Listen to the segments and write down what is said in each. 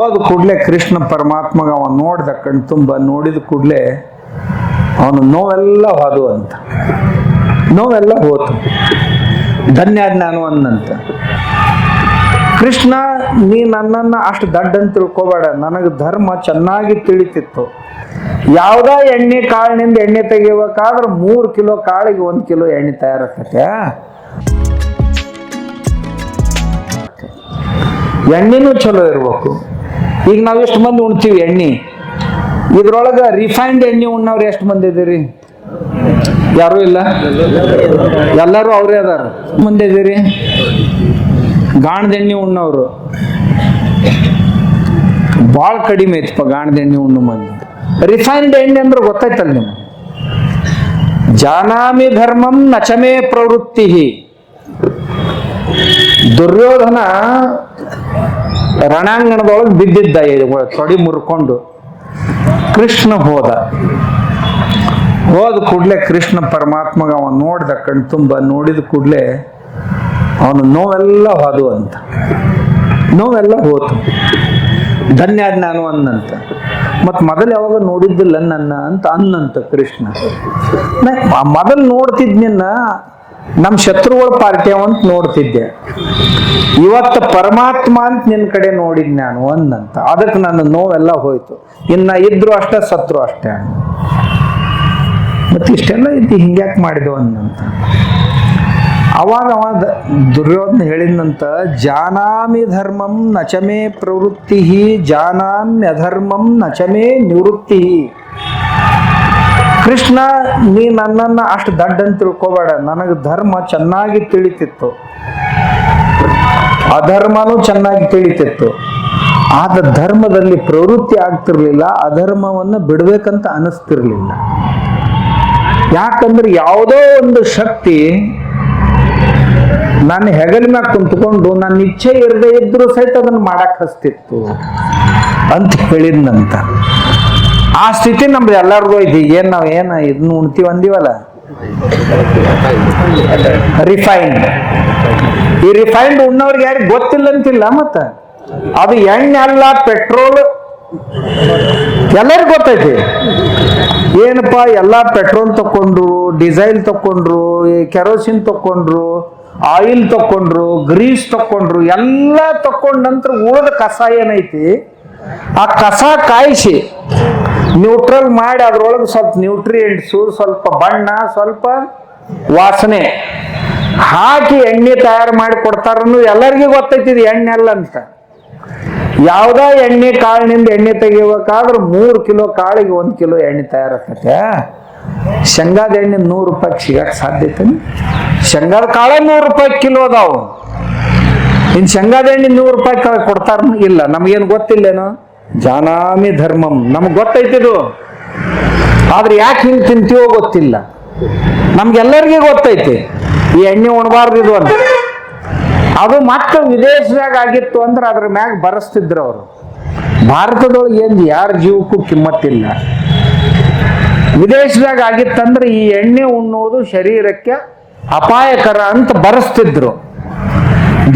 ಹೋದ ಕೂಡಲೇ ಕೃಷ್ಣ ಪರಮಾತ್ಮಗ ಅವ ನೋಡ್ದ ಕಣ್ತುಂಬ ನೋಡಿದ ಕೂಡಲೇ ಅವನು ನೋವೆಲ್ಲ ಹೋದು ಅಂತ. ನೋವೆಲ್ಲ ಹೋತು. ಧನ್ಯ ನಾನು ಅನ್ನಂತ ಕೃಷ್ಣ, ನೀ ನನ್ನನ್ನು ಅಷ್ಟು ದಡ್ಡ ಅಂತ ತಿಳ್ಕೊಬೇಡ. ನನಗೆ ಧರ್ಮ ಚೆನ್ನಾಗಿ ತಿಳಿತಿತ್ತು. ಯಾವುದೇ ಎಣ್ಣೆ ಕಾಳಿನಿಂದ ಎಣ್ಣೆ ತೆಗಿಬೇಕಾದ್ರೆ ಮೂರು ಕಿಲೋ ಕಾಳಿಗೆ ಒಂದು ಕಿಲೋ ಎಣ್ಣೆ ತಯಾರಾಕತ್ತೆ ಎಣ್ಣೆನೂ ಚಲೋ ಇರ್ಬೇಕು. ಈಗ ನಾವು ಎಷ್ಟು ಮಂದಿ ಉಣ್ತೀವಿ ಎಣ್ಣೆ? ಇದ್ರೊಳಗೆ ರಿಫೈನ್ಡ್ ಎಣ್ಣೆ ಉಣ್ಣವ್ರು ಎಷ್ಟು ಮಂದಿ ಇದೀರಿ? ಯಾರು ಇಲ್ಲ? ಎಲ್ಲರೂ ಅವರೇ ಅದಾರ. ಮುಂದೆ ಇದೀರಿ? ಗಾಣದ ಎಣ್ಣೆ ಉಣ್ಣವ್ರು. ಭಾಳ ಕಡಿಮೆ ಐತಪ್ಪ ಗಾಣದ ಎಣ್ಣೆ ಉಣ್ಣು ಮಂದಿ. ರಿಫೈನ್ಡ್ ಎಣ್ಣೆ ಅಂದ್ರೆ ಗೊತ್ತಾಯ್ತಲ್ಲ ನಿಮ್ಗೆ? ಜಾನಾಮಿ ಧರ್ಮಂ ನಚಮೇ ಪ್ರವೃತ್ತಿ ದುರ್ಯೋಧನ ರಣಾಂಗಣದೊಳಗೆ ಬಿದ್ದಿದ್ದ ತೊಡಿ ಮುರ್ಕೊಂಡು ಕೃಷ್ಣ ಹೋದ. ಹೋದ ಕೂಡಲೇ ಕೃಷ್ಣ ಪರಮಾತ್ಮಗ ಅವನು ನೋಡ್ದ ಕಣ್ತುಂಬ ನೋಡಿದ ಕೂಡಲೇ ಅವನು ನೋವೆಲ್ಲ ಹೋದು ಅಂತ ನೋವೆಲ್ಲ ಹೋತು. ಧನ್ಯಾದ ನಾನು ಅನ್ನಂತ. ಮತ್ತು ಮೊದಲು ಯಾವಾಗ ನೋಡಿದ್ದಿಲ್ಲ ನನ್ನ ಅಂತ ಅನ್ನಂತ ಕೃಷ್ಣ. ಮೊದಲು ನೋಡ್ತಿದ್ನಿನ್ನ ನಮ್ಮ ಶತ್ರುಗಳ ಪಾರ್ಟಿ ಅಂತ ನೋಡ್ತಿದ್ದೆ. ಇವತ್ತು ಪರಮಾತ್ಮ ಅಂತ ನಿನ್ನ ಕಡೆ ನೋಡಿದ್ ನಾನು ಒಂದಂತ. ಅದಕ್ಕೆ ನನ್ನ ನೋವೆಲ್ಲ ಹೋಯ್ತು. ಇನ್ನ ಇದ್ರು ಅಷ್ಟೇ, ಸತ್ರು ಅಷ್ಟೇ. ಮತ್ತೆ ಇಷ್ಟೆಲ್ಲ ಇದ್ದು, ಹಿಂಗ್ಯಾಕೆ ಮಾಡಿದೆವು ಅಂದಂತ ಅವಾಗ ಅವ ದುರ್ಯೋಧನ ಹೇಳಿದಂತ ಜಾನಾಮಿ ಧರ್ಮಂ ನಚಮೇ ಪ್ರವೃತ್ತಿ ಜಾನಾಮ್ಯಧರ್ಮಂ ನಚಮೇ ನಿವೃತ್ತಿ ಕೃಷ್ಣ, ನೀ ನನ್ನನ್ನು ಅಷ್ಟು ದಡ್ಡ ಅಂತ ತಿಳ್ಕೊಬೇಡ. ನನಗೆ ಧರ್ಮ ಚೆನ್ನಾಗಿ ತಿಳಿತಿತ್ತು. ಅಧರ್ಮನೂ ಚೆನ್ನಾಗಿ ತಿಳಿತಿತ್ತು. ಆದ ಧರ್ಮದಲ್ಲಿ ಪ್ರವೃತ್ತಿ ಆಗ್ತಿರ್ಲಿಲ್ಲ ಅಧರ್ಮವನ್ನು ಬಿಡಬೇಕಂತ ಅನಿಸ್ತಿರ್ಲಿಲ್ಲ. ಯಾಕಂದ್ರೆ ಯಾವುದೋ ಒಂದು ಶಕ್ತಿ ನನ್ನ ಹೆಗಲ ಮ್ಯಾಗ ಕುಂತ್ಕೊಂಡು ನನ್ನ ಇಚ್ಛೆ ಇರದೇ ಇದ್ರೂ ಸಹಿತ ಅದನ್ನು ಮಾಡಕ್ಕೆ ಹಸ್ತಿತ್ತು ಅಂತ ಹೇಳಿದ್ನಂತ ಆ ಸ್ಥಿತಿ ನಮ್ದು ಎಲ್ಲರಿಗೂ ಐತಿ. ಏನ್ ನಾವ್ ಏನ ಇದನ್ನ ಉಣ್ತೀವಿ ಅಂದಿವಲ್ಲ? ರಿಫೈನ್ಡ್ ಈ ರಿಫೈನ್ಡ್ ಉಣ್ಣವ್ರಿಗೆ ಯಾರಿಗೆ ಗೊತ್ತಿಲ್ಲ ಅಂತಿಲ್ಲ ಮತ್ತ? ಅದು ಎಣ್ಣೆ ಅಲ್ಲ ಪೆಟ್ರೋಲ್ ಎಲ್ಲರಿಗೂ ಗೊತ್ತೈತಿ. ಏನಪ್ಪ, ಎಲ್ಲ ಪೆಟ್ರೋಲ್ ತಕೊಂಡ್ರು ಡಿಸೈಲ್ ತಕೊಂಡ್ರು ಕೆರೋಸಿನ್ ತಕೊಂಡ್ರು ಆಯಿಲ್ ತಕೊಂಡ್ರು ಗ್ರೀಸ್ ತಕೊಂಡ್ರು, ಎಲ್ಲ ತಕೊಂಡ ನಂತರ ಉಳಿದ ಕಸ ಏನೈತಿ? ಆ ಕಸ ಕಾಯಿಸಿ ನ್ಯೂಟ್ರಲ್ ಮಾಡಿ ಅದ್ರೊಳಗೆ ಸ್ವಲ್ಪ ನ್ಯೂಟ್ರಿಯೆಂಟ್ಸು ಸ್ವಲ್ಪ ಬಣ್ಣ, ಸ್ವಲ್ಪ ವಾಸನೆ. ಹಾಕಿ ಎಣ್ಣೆ ತಯಾರು ಮಾಡಿ ಕೊಡ್ತಾರನ್ನು ಎಲ್ಲರಿಗೂ ಗೊತ್ತೈತಿ ಇದು ಎಣ್ಣೆ ಅಲ್ಲ ಅಂತ. ಯಾವುದೇ ಎಣ್ಣೆ ಕಾಳಿನಿಂದ ಎಣ್ಣೆ ತೆಗಿಬೇಕಾದ್ರೆ ಮೂರು ಕಿಲೋ ಕಾಳಿಗೆ ಒಂದು ಕಿಲೋ ಎಣ್ಣೆ ತಯಾರಾಕತ್ತೆ ಶೇಂಗಾದ ಎಣ್ಣೆ ನೂರು ರೂಪಾಯಿ ಸಿಗಕ್ಕೆ ಸಾಧ್ಯತೆ ಶೇಂಗಾದ ಕಾಳೆ ನೂರು ರೂಪಾಯಿ ಕಿಲೋ ಅದಾವು. ಇನ್ ಶೇಂಗಾದ ಎಣ್ಣೆ ನೂರು ರೂಪಾಯಿ ಕೊಡ್ತಾರ ಇಲ್ಲ, ನಮಗೇನು ಗೊತ್ತಿಲ್ಲೇನೋ? ಜಾನಾಮಿ ಧರ್ಮಂ. ನಮ್ಗೆ ಗೊತ್ತೈತಿದು ಆದ್ರೆ ಯಾಕೆ ಹಿಂಗೆ ತಿಂತೀವೋ ಗೊತ್ತಿಲ್ಲ. ನಮ್ಗೆಲ್ಲರಿಗೂ ಗೊತ್ತೈತಿ. ಈ ಎಣ್ಣೆ ಉಣಬಾರ್ದು ಇದು ಅಂತ. ಅದು ಮತ್ತೆ ವಿದೇಶದಾಗ ಆಗಿತ್ತು ಅಂದ್ರೆ ಅದ್ರ ಮ್ಯಾಗ ಬರೆಸ್ತಿದ್ರು ಅವರು. ಭಾರತದೊಳಗೆ ಏನು ಯಾರ ಜೀವಕ್ಕೂ ಕಿಮ್ಮತ್ತಿಲ್ಲ. ವಿದೇಶದಾಗ ಆಗಿತ್ತಂದ್ರೆ ಈ ಎಣ್ಣೆ ಉಣ್ಣೋದು ಶರೀರಕ್ಕೆ ಅಪಾಯಕರ ಅಂತ ಬರೆಸ್ತಿದ್ರು.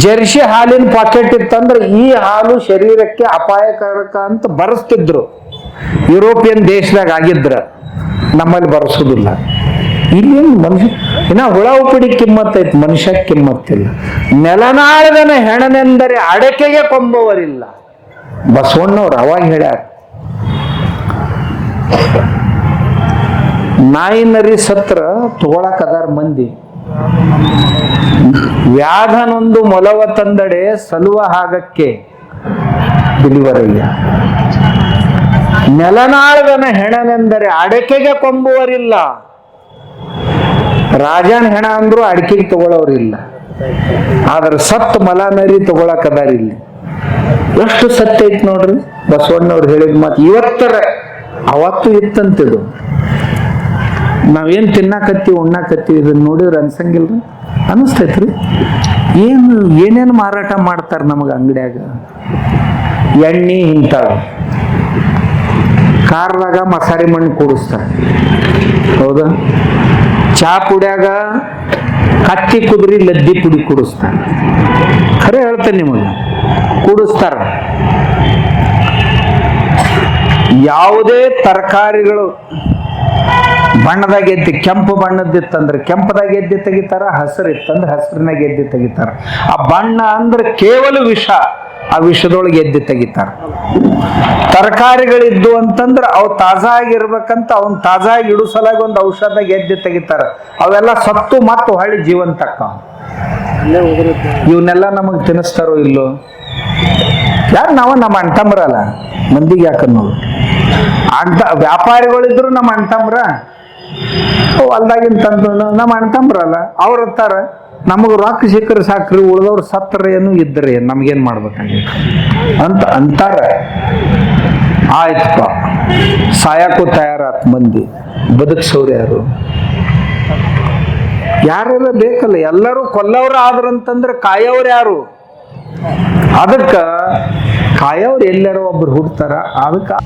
ಜರ್ಸಿ ಹಾಲಿನ ಪಾಕೆಟ್ ಇತ್ತಂದ್ರೆ ಈ ಹಾಲು ಶರೀರಕ್ಕೆ ಅಪಾಯಕಾರಕ ಅಂತ ಬರೆಸ್ತಿದ್ರು. ಯುರೋಪಿಯನ್ ದೇಶದಾಗ ಆಗಿದ್ರ. ನಮ್ಮಲ್ಲಿ ಬರೆಸೋದಿಲ್ಲ. ಇಲ್ಲಿ ಮನುಷ್ಯ? ಇನ್ನ ಹುಳ ಉಪ್ಪಿಡಿ ಕಿಮ್ಮತ್ತೈತಿ ಮನುಷ್ಯ ಕಿಮ್ಮತ್ತಿಲ್ಲ ನೆಲನಾಳದನ ಹೆಣನೆಂದರೆ ಅಡಕೆಗೆ ಕೊಂಬವರಿಲ್ಲ. ಬಸವಣ್ಣವ್ರು ಅವಾಗ ಹೇಳ್ಯಾರ, ನಾಯಿ ನರಿ ಸತ್ರ ತಗೊಳಕ್ ಅದಾರ ಮಂದಿ. ವ್ಯಾಧನೊಂದು ಮೊಲವ ತಂದಡೆ ಸಲುವ ಹಾಗಕ್ಕೆ ತಿಳಿವರಯ್ಯ ನೆಲನಾಳದನ ಹೆಣನೆಂದರೆ ಅಡಕೆಗೆ ಕೊಂಬುವರಿಲ್ಲ. ರಾಜನ ಹೆಣ ಅಂದ್ರು ಅಡಕೆಗೆ ತಗೊಳ್ಳೋರಿಲ್ಲ. ಆದ್ರೆ ಸತ್ ಮಲ ನರಿ ಇಲ್ಲಿ. ಎಷ್ಟು ಸತ್ಯ ಐತಿ ನೋಡ್ರಿ? ಬಸವಣ್ಣವ್ರು ಹೇಳಿದ ಮಾತು ಇವತ್ತರ ಅವತ್ತು ಇತ್ತಂತಿದು ನಾವೇನ್ ತಿನ್ನಾಕತ್ತೀವಿ, ಉಣ್ಣಾಕತ್ತೀವಿ, ಇದನ್ನ ನೋಡಿದ್ರೆ ಅನ್ಸಂಗಿಲ್ರಿ? ಅನಿಸ್ತೈತ್ರಿ. ಏನು, ಏನೇನು ಮಾರಾಟ ಮಾಡ್ತಾರ ನಮಗೆ ಅಂಗಡಿಯಾಗ? ಎಣ್ಣೆ ಇಂಥ ಕಾರ್ದಾಗ ಮಸಾರಿ ಮಣ್ಣು ಕೂಡಿಸ್ತಾರೆ. ಹೌದಾ? ಚಾ ಪುಡ್ಯಾಗ ಕತ್ತಿ ಕುದುರಿ, ಲದ್ದಿ ಪುಡಿ ಕುಡಿಸ್ತಾರೆ. ಖರೆ ಹೇಳ್ತೇನೆ ನಿಮಗೆ. ಕೂಡಿಸ್ತಾರ. ಯಾವುದೇ ತರಕಾರಿಗಳು ಬಣ್ಣದಾಗ ಎದ್ದಿ ಕೆಂಪು ಬಣ್ಣದಿತ್ತಂದ್ರೆ ಕೆಂಪದಾಗ ಎದ್ದಿ ತೆಗಿತಾರ ಹಸಿರು ಇತ್ತಂದ್ರೆ ಹಸಿರಿನಾಗ ಎದ್ದಿ ತೆಗಿತಾರ. ಆ ಬಣ್ಣ ಅಂದ್ರೆ ಕೇವಲ ವಿಷ, ಆ ವಿಷದೊಳಗೆ ಎದ್ದಿ ತೆಗಿತಾರ. ತರಕಾರಿಗಳಿದ್ದು ಅಂತಂದ್ರೆ ಅವು ತಾಜಾ ಆಗಿರ್ಬೇಕಂತ ಅವನ್ ತಾಜಾ ಇಡು ಸಲಾಗಿ ಒಂದು ಔಷಧ ಎದ್ದಿ ತೆಗಿತಾರ. ಅವೆಲ್ಲ ಸತ್ತು ಮತ್ತು ಹೊಳ್ಳಿ ಜೀವಂತಕ್ಕ ಇವನ್ನೆಲ್ಲ ನಮಗ್ ತಿನ್ನಿಸ್ತಾರೋ ಇಲ್ಲೋ? ಯಾರು ನಾವ ನಮ್ಮ ಅಣ್ತಂಬ್ರಲ್ಲ ಮಂದಿಗೆ ಯಾಕ ಅನ್ನೋದು ಅಂಟ ವ್ಯಾಪಾರಿಗಳಿದ್ರು ನಮ್ಮ ಅಣ್ತಂಬ್ರ ಹೊಲ್ದಾಗಿನ ತಂದು ನಮ್ಮ ಅಣ್ತಂಬ್ರಲ್ಲ ಅವ್ರು ಇರ್ತಾರೆ ನಮಗೆ ರೊಕ್ಕ ಸಿಕ್ಕರೆ ಸಾಕ್ರಿ, ಉಳ್ದವ್ರು ಸತ್ರ ಏನು ಏನು ನಮ್ಗೇನ್ ಮಾಡ್ಬೇಕಾಗಿತ್ತು ಅಂತ ಅಂತಾರ. ಆಯ್ತಪ್ಪ. ಸಾಯಕ್ಕೂ ತಯಾರಾತ್ ಮಂದಿ. ಬದುಕ್ಸವ್ರು ಯಾರು? ಯಾರ್ಯಾರ ಬೇಕಲ್ಲ? ಎಲ್ಲರೂ ಕೊಲ್ಲವ್ರ ಆದ್ರಂತಂದ್ರೆ ಕಾಯವ್ರು ಯಾರು? ಅದಕ್ಕ ಕಾಯವ್ರು ಎಲ್ಲರೂ ಒಬ್ರು ಹುಡ್ತಾರ. ಅದಕ್ಕೆ